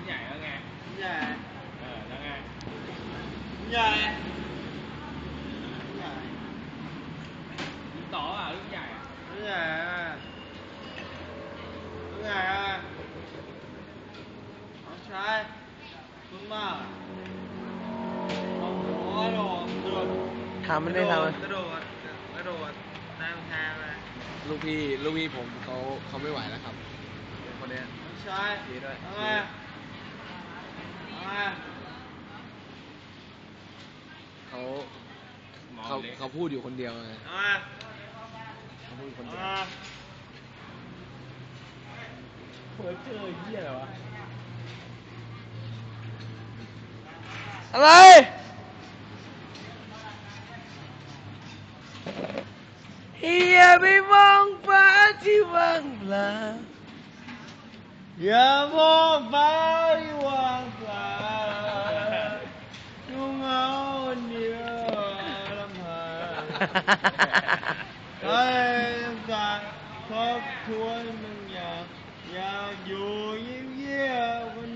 รุ่นใหญ่แล้วไงใหญ่เออแล้วไงใหญ่ใหญ่รุ่นต่ออะรุ่นใหญ่อะใหญ่ใหญ่เอาใช้คุณมากโอ้โหกระโดดกระโดดทำไม่ได้ทำกระโดดกระโดดแรงแทงเลยลูกพี่ลูกพี่ผมเขาเขาไม่ไหวแล้วครับคนเนี้ยเอาใช้ดีด้วยเอาไง เอาไงเขาหมอเขาเล็กเขาพูดอยู่คนเดียวไงเอาไงเขาพูดอยู่คนเอาเดียวไงเฟิร์สเจอร์เหี้ยอะไรวะ อะไรอย่าไปมองฟ้าที่ว่างเปล่าอย่ามองฟ้า งใครต้องการทบทวนบางอย่างอยากอยู่เงียบๆคน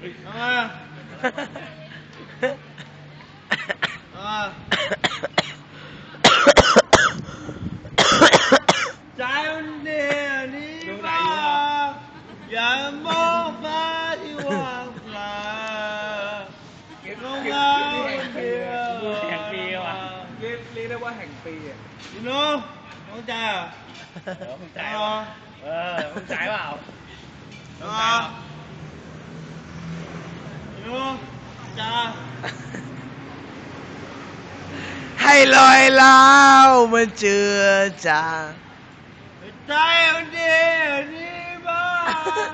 เดียวเออใจมันเดียวนี้บ้างแล้วไงวะต้องตายอะโอ้ยเจ๊อะใจ้าให้ลอยล้าวมันเจือจางใจมันดีนี่บ้าง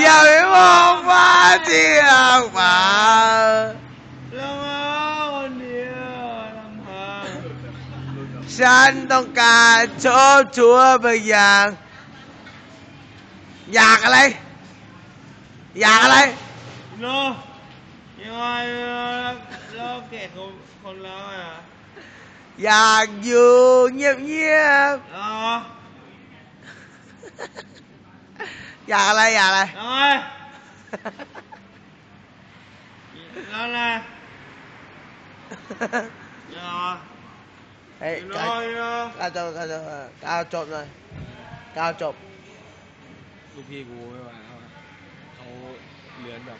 อย่าไปมองฟ้าที่ว่างเปล่าแล้วมาคนเดียวลำพังฉันต้องการโชบชัวบางอย่าง อยากอะไร อยากอะไรพี่นุ๊ก ยังไงเราเกลียดคนคนแล้วอะอยากอยู่เงียบเงียบอ๋ออยากอะไรอยากอะไรทำไมแล้วนะอย่าเฮ้ยพี่กาวก้าวจบก้าวจบก้าวจบหน่อยก้าวจบลูกพี่กูไม่ไหวแล้วเขาเลือนแบบ